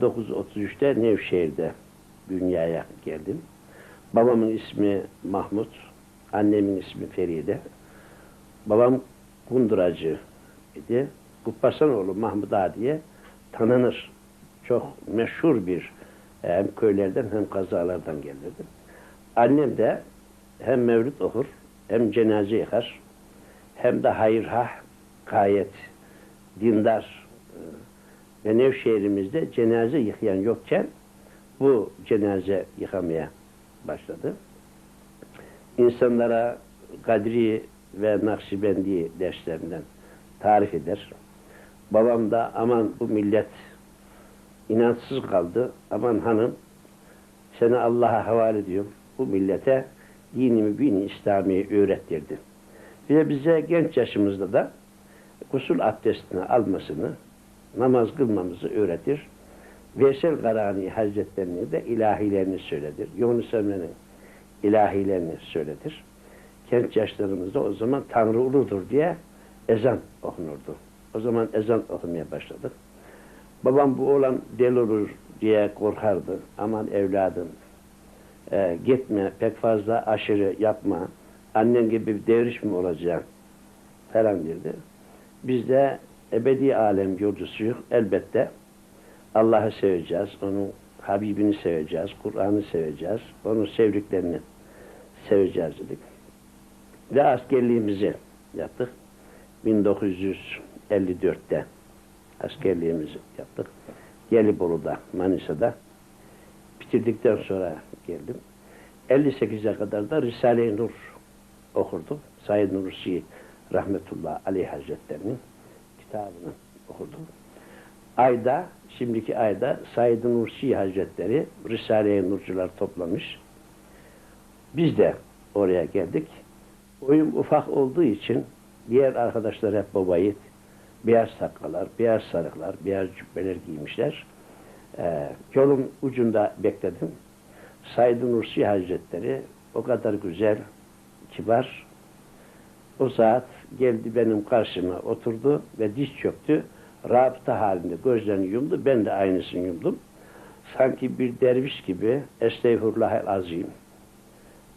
1933'te Nevşehir'de dünyaya geldim. Babamın ismi Mahmut, annemin ismi Feride. Babam kunduracı idi. Kubbasanoğlu Mahmud Ağa diye tanınır. Çok meşhur bir e, hem köylerden hem kazalardan gelirdi. Annem de hem mevlüt okur, hem cenaze yıkar, hem de hayırhah, gayet dindar e, ve Nevşehir'imizde cenaze yıkayan yokken bu cenaze yıkamaya başladı. İnsanlara Kadri ve Nakşibendi derslerinden tarif eder. Babam da aman bu millet inançsız kaldı. Aman hanım seni Allah'a havale ediyorum. Bu millete dinimi bini İslami'yi öğrettirdi. Ve bize genç yaşımızda da gusül abdestini almasını, namaz kılmamızı öğretir. Veysel Karani Hazretlerini de ilahilerini söyledir. Yunus Emre'nin ilahilerini söyledir. Genç yaşlarımızda o zaman Tanrı uludur diye ezan okunurdu. O zaman ezan okumaya başladık. Babam bu olan deli olur diye korkardı. Aman evladım e, gitme pek fazla aşırı yapma. Annen gibi bir devriş mi olacaksın falan dedi. Biz de ebedi alem yolcusuyuz. Elbette Allah'ı seveceğiz. Onun Habibini seveceğiz. Kur'an'ı seveceğiz. Onun sevdiklerini seveceğiz dedik. Ve askerliğimizi yaptık. 1954'te askerliğimizi yaptık. Gelibolu'da, Manisa'da. Bitirdikten sonra geldim. 58'e kadar da Risale-i Nur okurdum. Said Nursi rahmetullah aleyh hazretlerinin kitabını okudum. Ayda, şimdiki ayda Said Nursi hazretleri Risale-i Nurcular toplamış. Biz de oraya geldik. Oyun ufak olduğu için diğer arkadaşlar hep babayı beyaz takkalar, beyaz sarıklar, beyaz cübbeler giymişler. Ee, yolun ucunda bekledim. Said Nursi Hazretleri o kadar güzel, kibar. O saat geldi benim karşıma oturdu ve diz çöktü. Rabıta halinde gözlerini yumdu. Ben de aynısını yumdum. Sanki bir derviş gibi Estağfurullah azim.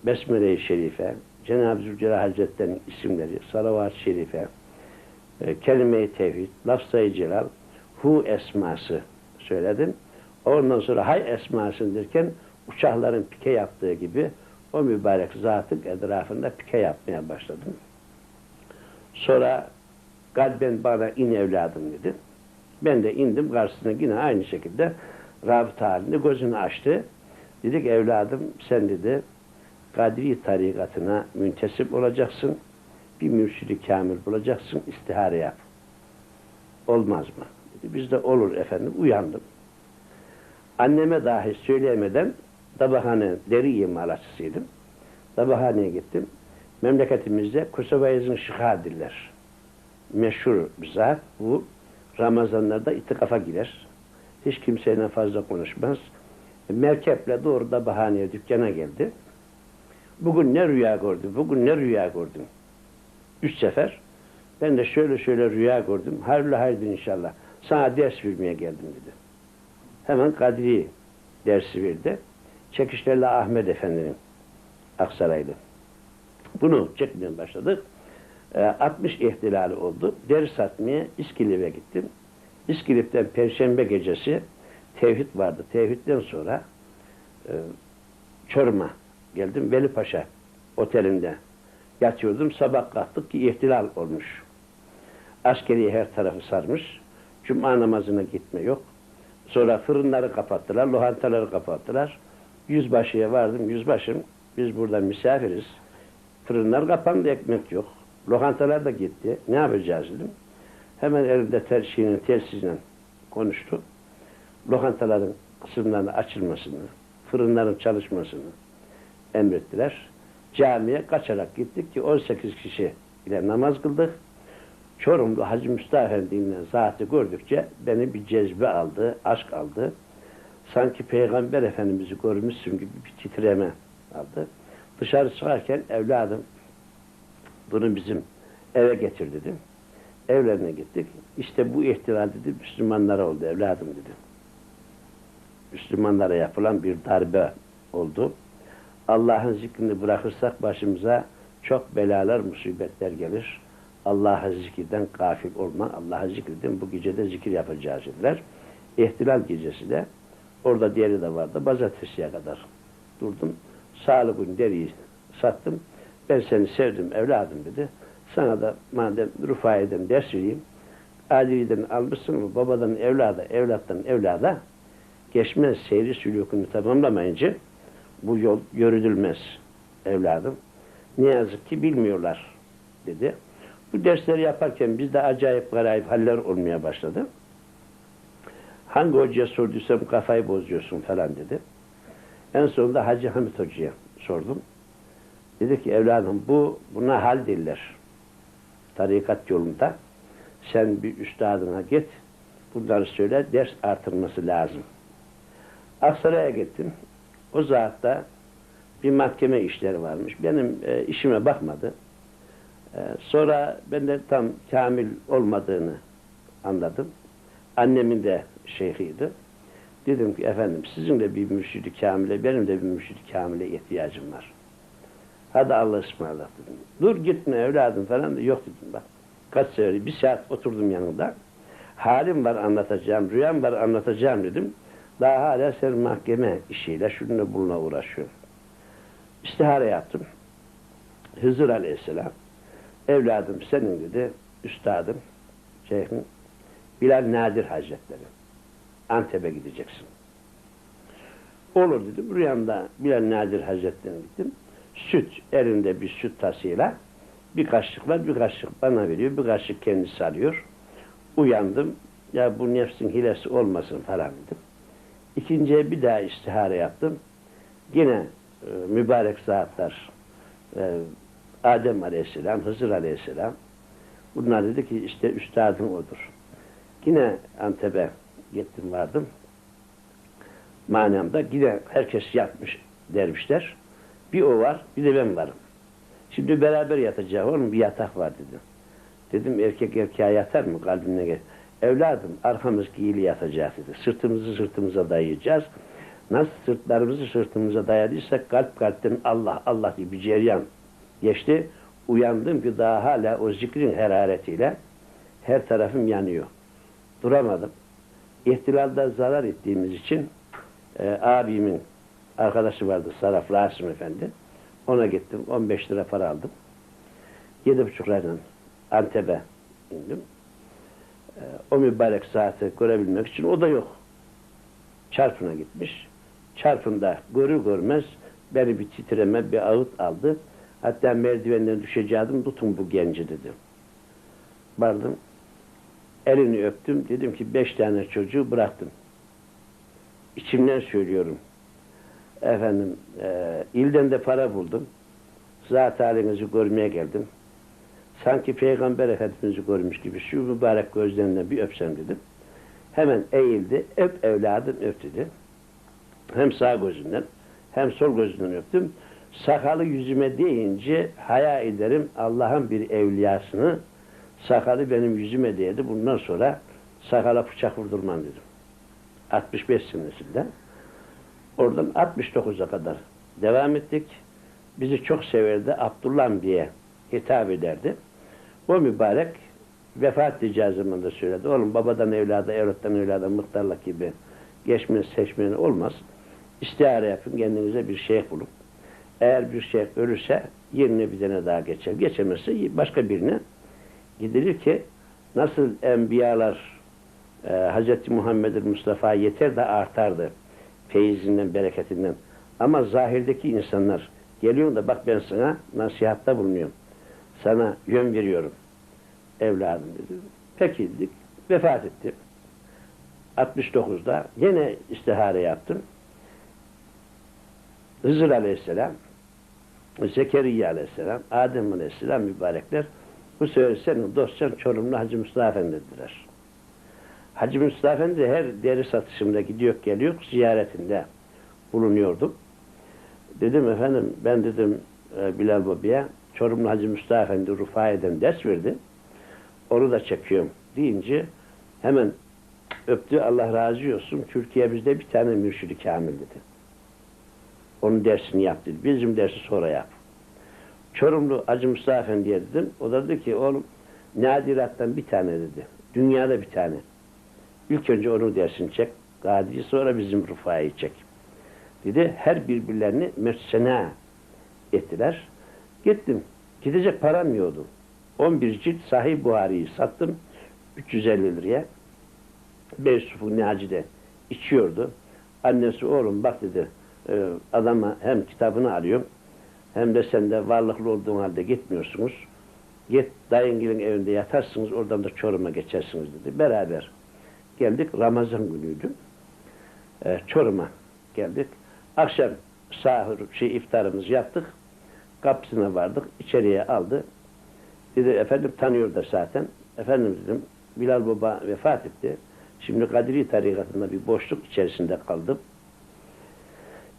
Besmele-i Şerife, Cenab-ı Zülcelal Hazretleri'nin isimleri, Salavat-ı Şerife, e, kelime-i tevhid, lafz-ı celal, hu esması söyledim. Ondan sonra hay esmasın derken uçakların pike yaptığı gibi o mübarek zatın etrafında pike yapmaya başladım. Sonra kalben bana in evladım dedi. Ben de indim karşısına yine aynı şekilde rabıta halinde gözünü açtı. Dedik evladım sen dedi Kadri tarikatına müntesip olacaksın. Bir mürşidi kamil bulacaksın. istihare yap. Olmaz mı? Dedi. Biz de olur efendim. Uyandım. Anneme dahi söyleyemeden Dabahane deri imalatçısıydım. Dabahane'ye gittim. Memleketimizde Kusabayız'ın şıhadirler. Meşhur bir zat. Bu Ramazanlarda itikafa girer. Hiç kimseyle fazla konuşmaz. Merkeple doğru Dabahane'ye dükkana geldi. Bugün ne rüya gördüm, bugün ne rüya gördüm. Üç sefer. Ben de şöyle şöyle rüya gördüm. Hayırlı hayırdır inşallah. Sana ders vermeye geldim dedi. Hemen Kadri dersi verdi. Çekişlerle Ahmet Efendi'nin Aksaraylı. Bunu çekmeye başladık. E, 60 ihtilali oldu. Ders atmaya İskilip'e gittim. İskilip'ten Perşembe gecesi tevhid vardı. Tevhidden sonra e, Çorum'a geldim. Veli Paşa otelinde yatıyordum. Sabah kalktık ki ihtilal olmuş. Askeri her tarafı sarmış. Cuma namazına gitme yok. Sonra fırınları kapattılar, lohantaları kapattılar. Yüzbaşıya vardım, yüzbaşım biz burada misafiriz. Fırınlar kapandı, ekmek yok. Lokantalar da gitti. Ne yapacağız dedim. Hemen elinde terşinin telsizle konuştu. Lokantaların kısımlarının açılmasını, fırınların çalışmasını emrettiler. Camiye kaçarak gittik ki 18 kişi ile namaz kıldık. Çorumlu Hacı Mustafa Efendi'nin zatı gördükçe beni bir cezbe aldı, aşk aldı. Sanki Peygamber Efendimiz'i görmüşsün gibi bir titreme aldı. Dışarı çıkarken evladım bunu bizim eve getir dedim. Evlerine gittik. İşte bu ihtilal dedi Müslümanlara oldu evladım dedim. Müslümanlara yapılan bir darbe oldu. Allah'ın zikrini bırakırsak başımıza çok belalar, musibetler gelir. Allah'ı zikirden gafil olma, Allah'ı zikirden bu gecede zikir yapacağız dediler. İhtilal gecesi de orada diğeri de vardı. Pazartesiye kadar durdum. Sağlık deriyi sattım. Ben seni sevdim evladım dedi. Sana da madem Rufai'den ders vereyim. Adili'den almışsın mı babadan evlada, evlattan evlada geçmez seyri sülükünü tamamlamayınca bu yol yürüdülmez evladım. Ne yazık ki bilmiyorlar dedi. Bu dersleri yaparken bizde acayip garayip haller olmaya başladı. Hangi hocaya sorduysam kafayı bozuyorsun falan dedi. En sonunda Hacı Hamit Hoca'ya sordum. Dedi ki evladım bu buna hal diller. Tarikat yolunda. Sen bir üstadına git. Bunları söyle. Ders artırması lazım. Aksaray'a gittim. O zatta bir mahkeme işleri varmış. Benim e, işime bakmadı. E, sonra ben de tam kamil olmadığını anladım. Annemin de şeyhiydi. Dedim ki efendim sizin de bir mürşidi kamile, benim de bir mürşidi kamile ihtiyacım var. Hadi Allah ısmarladık dedim. Dur gitme evladım falan da yok dedim bak. Kaç sefer bir saat oturdum yanında. Halim var anlatacağım, rüyam var anlatacağım dedim. Daha hala sen mahkeme işiyle şununla bununla uğraşıyor. İstihare yaptım. Hızır Aleyhisselam evladım senin dedi üstadım şeyhin Bilal Nadir Hazretleri Antep'e gideceksin. Olur dedim. Rüyamda Bilal Nadir Hazretleri'ne gittim. Süt elinde bir süt tasıyla bir kaşık var, bir kaşık bana veriyor, bir kaşık kendisi alıyor. Uyandım. Ya bu nefsin hilesi olmasın falan dedim. İkinciye bir daha istihare yaptım. Yine e, mübarek saatler e, Adem Aleyhisselam, Hızır Aleyhisselam bunlar dedi ki işte üstadın odur. Yine Antep'e gittim vardım. Manamda yine herkes yatmış dervişler. Bir o var, bir de ben varım. Şimdi beraber yatacağız oğlum bir yatak var dedim. Dedim erkek erkeğe yatar mı kalbine gel. Evladım arkamız giyili yatacağız dedi. Sırtımızı sırtımıza dayayacağız. Nasıl sırtlarımızı sırtımıza dayadıysak kalp kalpten Allah Allah diye bir ceryan geçti. Uyandım ki daha hala o zikrin heraretiyle her tarafım yanıyor. Duramadım. İhtilalda zarar ettiğimiz için e, abimin arkadaşı vardı Saraf Rasim Efendi. Ona gittim. 15 lira para aldım. Yedi buçuk liradan Antep'e indim. E, o mübarek saati görebilmek için o da yok. Çarpına gitmiş. Çarpında görür görmez beni bir titreme, bir ağıt aldı. Hatta merdivenden düşeceğim, tutun bu genci dedim. Vardım, elini öptüm, dedim ki beş tane çocuğu bıraktım. İçimden söylüyorum. Efendim, e, ilden de para buldum. Zat halinizi görmeye geldim. Sanki Peygamber Efendimiz'i görmüş gibi şu mübarek gözlerinden bir öpsem dedim. Hemen eğildi, öp evladım öp dedi. Hem sağ gözünden hem sol gözünden öptüm. Sakalı yüzüme deyince haya ederim Allah'ın bir evliyasını sakalı benim yüzüme değdi. Bundan sonra sakala bıçak vurdurmam dedim. 65 senesinde. Oradan 69'a kadar devam ettik. Bizi çok severdi. Abdullah diye hitap ederdi. O mübarek vefat edeceği zaman da söyledi. Oğlum babadan evlada, evlattan evlada muhtarlık gibi geçmeniz seçmeni olmaz. İstihare yapın, kendinize bir şeyh bulun. Eğer bir şeyh ölürse yerine bir tane daha geçer. Geçemezse başka birine gidilir ki nasıl enbiyalar e, Hz. Muhammed Mustafa yeter de artardı feyizinden, bereketinden. Ama zahirdeki insanlar geliyor da bak ben sana nasihatta bulunuyorum. Sana yön veriyorum. Evladım dedi. Peki dedik. Vefat etti. 69'da yine istihare yaptım. Hızır Aleyhisselam, Zekeriya Aleyhisselam, Adem Aleyhisselam mübarekler bu sefer senin dostcan Çorumlu Hacı Mustafa Efendi dediler. Hacı Mustafa Efendi her deri satışımda gidiyor geliyor ziyaretinde bulunuyordum. Dedim efendim ben dedim e, Bilal Baba'ya Çorumlu Hacı Mustafa Efendi Rufai'den ders verdi. Onu da çekiyorum deyince hemen öptü. Allah razı olsun. Türkiye bizde bir tane mürşidi kamil dedi. Onun dersini yap. Bizim dersi sonra yap. Çorumlu Hacı Mustafa Efendi'ye dedim. O da dedi ki oğlum nadirattan bir tane dedi. Dünyada bir tane. İlk önce onun dersini çek. Gadi'yi sonra bizim Rıfai'yi çek. Dedi. Her birbirlerini mersena ettiler. Gittim. Gidecek param yoktu. 11 cilt Sahih Buhari'yi sattım. 350 liraya. Beysufu Naci de içiyordu. Annesi oğlum bak dedi adama hem kitabını alıyorum hem de sen de varlıklı olduğun halde gitmiyorsunuz. Git dayıngilin evinde yatarsınız oradan da Çorum'a geçersiniz dedi. Beraber geldik. Ramazan günüydü. E, Çorum'a geldik. Akşam sahur şey iftarımızı yaptık. Kapısına vardık. içeriye aldı. Dedi efendim tanıyor da zaten. Efendim dedim Bilal Baba vefat etti. Şimdi Kadiri tarikatında bir boşluk içerisinde kaldım.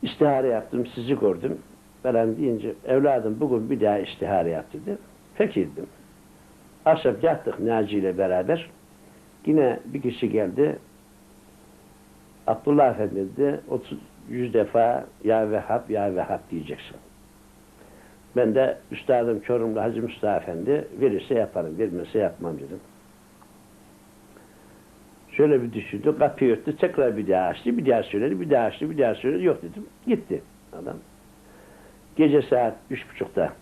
İstihare yaptım, sizi gördüm. Falan deyince evladım bugün bir daha istihare yap dedi. Peki dedim. Akşam yattık Naci ile beraber. Yine bir kişi geldi. Abdullah Efendi dedi, 30 yüz defa ya Vehhab ya Vehhab diyeceksin. Ben de üstadım Çorumlu Hacı Mustafa Efendi verirse yaparım, vermezse yapmam dedim. Şöyle bir düşündü, kapıyı örttü, tekrar bir daha açtı, bir daha söyledi, bir daha açtı, bir daha söyledi, yok dedim. Gitti adam. Gece saat üç buçukta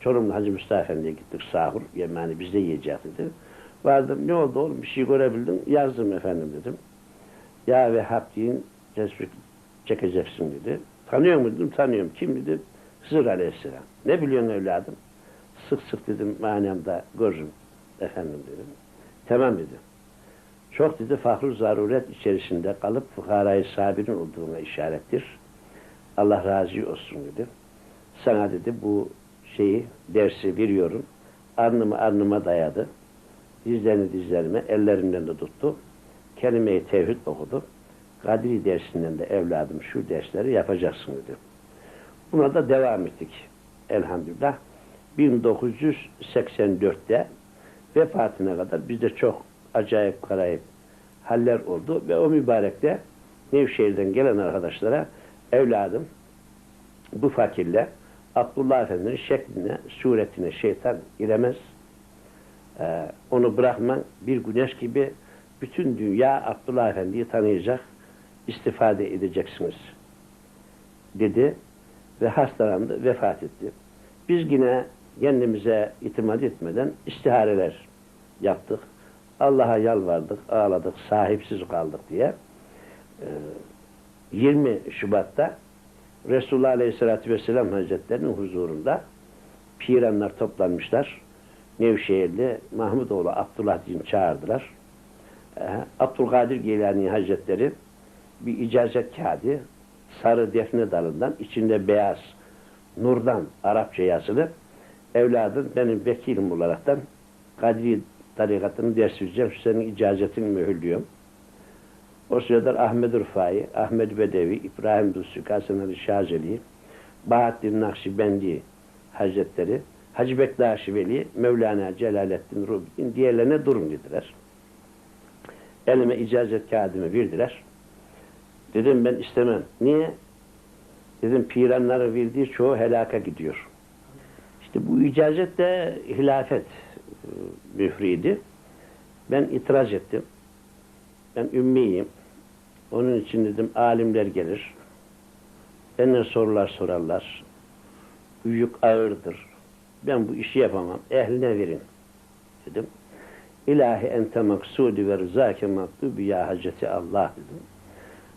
Çorumlu Hacı Mustafa Efendi'ye gittik sahur, yemeğini biz de yiyeceğiz. Vardım, ne oldu oğlum, bir şey görebildin, yazdım efendim dedim. Ya ve Habdi'nin tespit çekeceksin dedi. Tanıyor muydun? Dedim, tanıyorum. Kim dedi? Hızır Aleyhisselam. Ne biliyorsun evladım? Sık sık dedim manemde görürüm efendim dedim. Tamam dedi. Çok dedi fakir zaruret içerisinde kalıp fukarayı sabirin olduğuna işarettir. Allah razı olsun dedi. Sana dedi bu şeyi dersi veriyorum. Arnımı arnıma dayadı. Dizlerini dizlerime ellerimden de tuttu. Kelime-i tevhid okudu. Kadri dersinden de evladım şu dersleri yapacaksın dedi. Buna da devam ettik. Elhamdülillah. 1984'te vefatına kadar bizde çok acayip karayip haller oldu ve o mübarekte Nevşehir'den gelen arkadaşlara evladım bu fakirle Abdullah Efendi'nin şekline, suretine şeytan giremez. Ee, onu bırakman bir güneş gibi bütün dünya Abdullah Efendi'yi tanıyacak, istifade edeceksiniz dedi ve hastalandı, vefat etti. Biz yine kendimize itimat etmeden istihareler yaptık. Allah'a yalvardık, ağladık, sahipsiz kaldık diye. Ee, 20 Şubat'ta Resulullah Aleyhisselatü Vesselam Hazretleri'nin huzurunda piranlar toplanmışlar. Nevşehirli Mahmudoğlu Abdullah din çağırdılar. Ee, Abdülkadir Geylani Hazretleri bir icazet kağıdı sarı defne dalından içinde beyaz nurdan Arapça yazılı evladım benim vekilim olaraktan Kadri tarikatını ders vereceğim. Senin icazetini mühürlüyorum. O sırada Ahmet Rıfai, Ahmet Bedevi, İbrahim Dusu, Kasım Ali Şazeli, Bahattin Nakşibendi Hazretleri, Hacı Bektaşi Veli, Mevlana Celaleddin Rubi'nin diğerlerine durum dediler. Elime icazet kağıdımı verdiler. Dedim ben istemem. Niye? Dedim piranların verdiği çoğu helaka gidiyor. İşte bu icazet de hilafet e, mühriydi. Ben itiraz ettim. Ben ümmiyim. Onun için dedim alimler gelir. Benden sorular sorarlar. Büyük ağırdır. Ben bu işi yapamam. Ehline verin. Dedim. İlahi ente maksudi ve rızake maktubi ya haceti Allah dedim.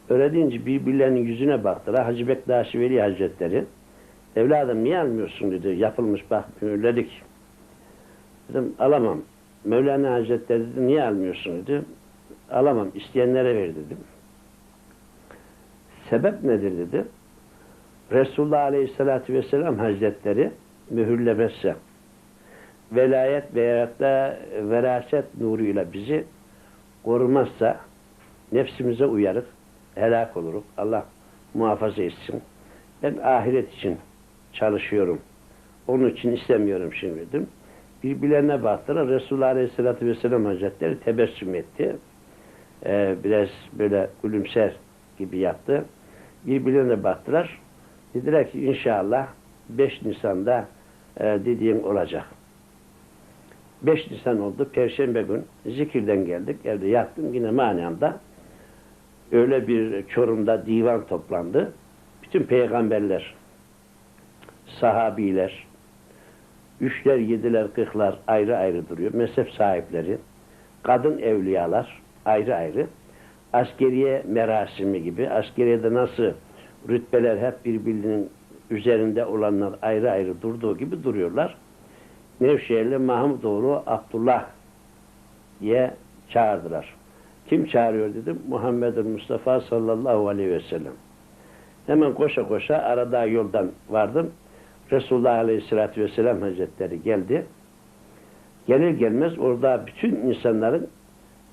Öyle deyince birbirlerinin yüzüne baktılar. Hacı Bektaşi Veli Hazretleri evladım niye almıyorsun dedi. Yapılmış bak mühürledik. Dedim alamam. Mevlana Hazretleri dedi niye almıyorsun dedi. Alamam. isteyenlere ver dedim. Sebep nedir dedi. Resulullah Aleyhisselatü Vesselam Hazretleri mühürlemezse velayet veyahut da veraset nuruyla bizi korumazsa nefsimize uyarır, helak oluruz. Allah muhafaza etsin. Ben ahiret için çalışıyorum. Onun için istemiyorum şimdi dedim. Birbirlerine baktılar. Resulullah Aleyhisselatü Vesselam Hazretleri tebessüm etti. e, biraz böyle gülümser gibi yaptı. Birbirlerine baktılar. Dediler ki inşallah 5 Nisan'da e, dediğin olacak. 5 Nisan oldu. Perşembe gün zikirden geldik. Evde yattım yine manamda. Öyle bir Çorum'da divan toplandı. Bütün peygamberler, sahabiler, üçler, yediler, kırklar ayrı ayrı duruyor. Mezhep sahipleri, kadın evliyalar ayrı ayrı. Askeriye merasimi gibi, askeriyede nasıl rütbeler hep birbirinin üzerinde olanlar ayrı ayrı durduğu gibi duruyorlar. Nevşehirli Mahmudoğlu Abdullah diye çağırdılar. Kim çağırıyor dedim. Muhammed Mustafa sallallahu aleyhi ve sellem. Hemen koşa koşa arada yoldan vardım. Resulullah aleyhissalatü vesselam hazretleri geldi. Gelir gelmez orada bütün insanların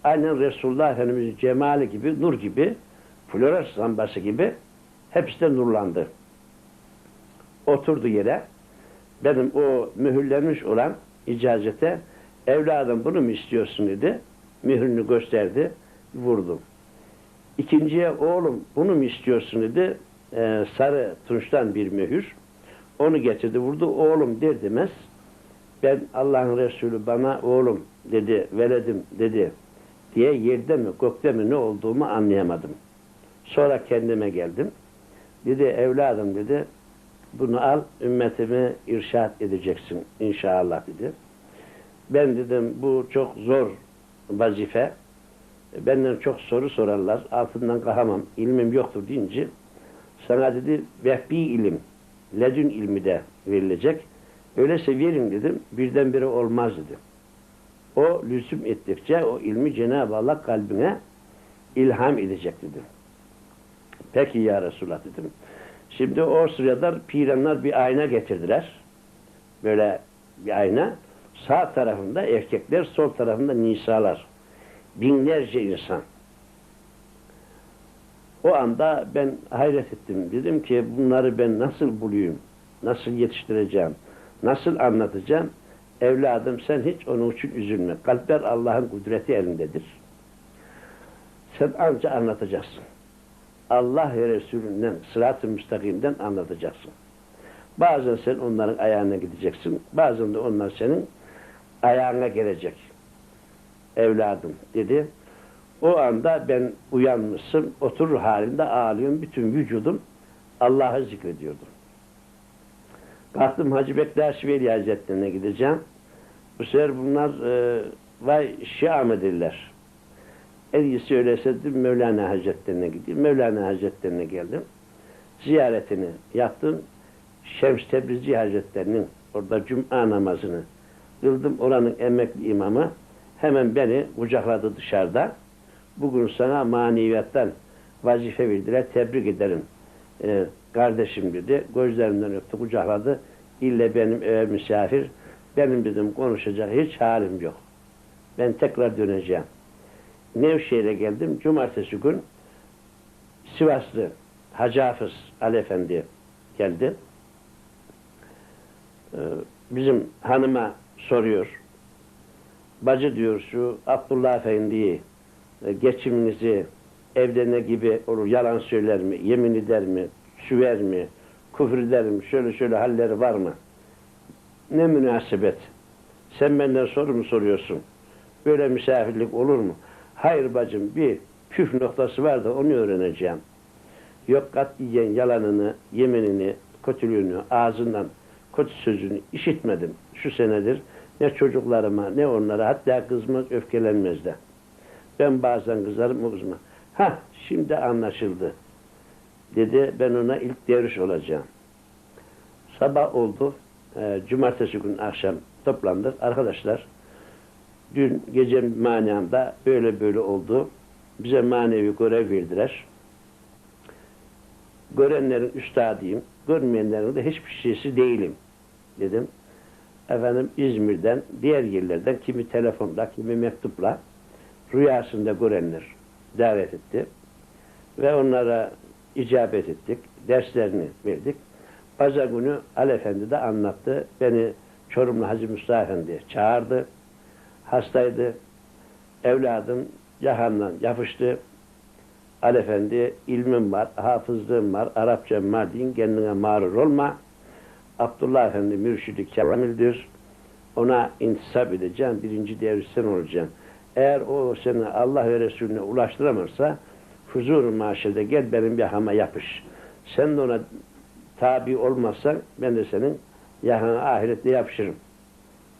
aynen Resulullah Efendimiz'in cemali gibi, nur gibi, flores lambası gibi hepsi de nurlandı. Oturdu yere. Benim o mühürlenmiş olan icazete evladım bunu mu istiyorsun dedi. Mühürünü gösterdi. Vurdum. İkinciye oğlum bunu mu istiyorsun dedi. Ee, sarı tunçtan bir mühür. Onu getirdi vurdu. Oğlum der demez. Ben Allah'ın Resulü bana oğlum dedi, veledim dedi diye yerde mi gökte mi ne olduğumu anlayamadım. Sonra kendime geldim. Dedi evladım dedi bunu al ümmetimi irşat edeceksin inşallah dedi. Ben dedim bu çok zor vazife. Benden çok soru sorarlar. Altından kalkamam. ilmim yoktur deyince sana dedi vehbi ilim, ledün ilmi de verilecek. Öyleyse verin dedim. Birdenbire olmaz dedi. O lüzum ettikçe o ilmi Cenab-ı Allah kalbine ilham edecek dedim. Peki ya Resulullah dedim. Şimdi o sırada piranlar bir ayna getirdiler. Böyle bir ayna. Sağ tarafında erkekler, sol tarafında nisalar. Binlerce insan. O anda ben hayret ettim. Dedim ki bunları ben nasıl bulayım? Nasıl yetiştireceğim? Nasıl anlatacağım? Evladım sen hiç onun için üzülme. Kalpler Allah'ın kudreti elindedir. Sen anca anlatacaksın. Allah ve Resulünden, sırat-ı müstakimden anlatacaksın. Bazen sen onların ayağına gideceksin. Bazen de onlar senin ayağına gelecek. Evladım dedi. O anda ben uyanmışım, oturur halinde ağlıyorum. Bütün vücudum Allah'ı zikrediyordum. Kalktım Hacı Bektaş Veli Hazretlerine gideceğim. Bu sefer bunlar e, vay Şia edirler. En iyisi öyleyse dedim, Mevlana Hazretlerine gideyim. Mevlana Hazretlerine geldim. Ziyaretini yaptım. Şems Tebrizi Hazretlerinin orada Cuma namazını kıldım. Oranın emekli imamı hemen beni kucakladı dışarıda. Bugün sana maneviyattan vazife verdiler. Tebrik ederim. Ee, kardeşim dedi. Gözlerimden öptü, kucakladı. İlle benim eve misafir. Benim dedim konuşacak hiç halim yok. Ben tekrar döneceğim. Nevşehir'e geldim. Cumartesi gün Sivaslı Hacı Hafız Ali Efendi geldi. Ee, bizim hanıma soruyor. Bacı diyor şu Abdullah Efendi'yi e, geçiminizi evde ne gibi olur yalan söyler mi, yemin eder mi, süver mi, küfür eder mi, şöyle şöyle halleri var mı? Ne münasebet. Sen benden soru mu soruyorsun? Böyle misafirlik olur mu? Hayır bacım bir püf noktası var da onu öğreneceğim. Yok katiyen yalanını, yeminini, kötülüğünü, ağzından kötü sözünü işitmedim şu senedir. Ne çocuklarıma ne onlara hatta kızmaz öfkelenmez de. Ben bazen kızarım o kızma. Ha şimdi anlaşıldı. Dedi ben ona ilk devriş olacağım. Sabah oldu. E, cumartesi gün akşam toplandık. Arkadaşlar dün gece manamda böyle böyle oldu. Bize manevi görev verdiler. Görenlerin üstadıyım. Görmeyenlerin de hiçbir şeysi değilim. Dedim. Efendim İzmir'den, diğer yerlerden kimi telefonla, kimi mektupla rüyasında görenler davet etti. Ve onlara icabet ettik. Derslerini verdik. Pazar günü Ali Efendi de anlattı. Beni Çorumlu Hacı Mustafa Efendi çağırdı. Hastaydı. Evladım yakamdan yapıştı. Ali Efendi ilmim var, hafızlığım var, Arapçam var deyin kendine mağrur olma. Abdullah Efendi mürşidi kamildir. Ona intisap edeceğim, birinci devri sen olacaksın. Eğer o seni Allah ve Resulüne ulaştıramazsa huzur maşede gel benim yakama yapış. Sen de ona tabi olmazsan ben de senin yakana ahirette yapışırım.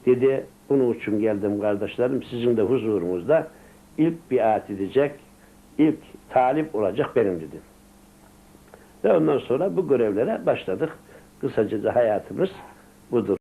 Dedi bunun için geldim kardeşlerim sizin de huzurunuzda ilk biat edecek, ilk talip olacak benim dedim. Ve ondan sonra bu görevlere başladık. Kısaca hayatımız budur.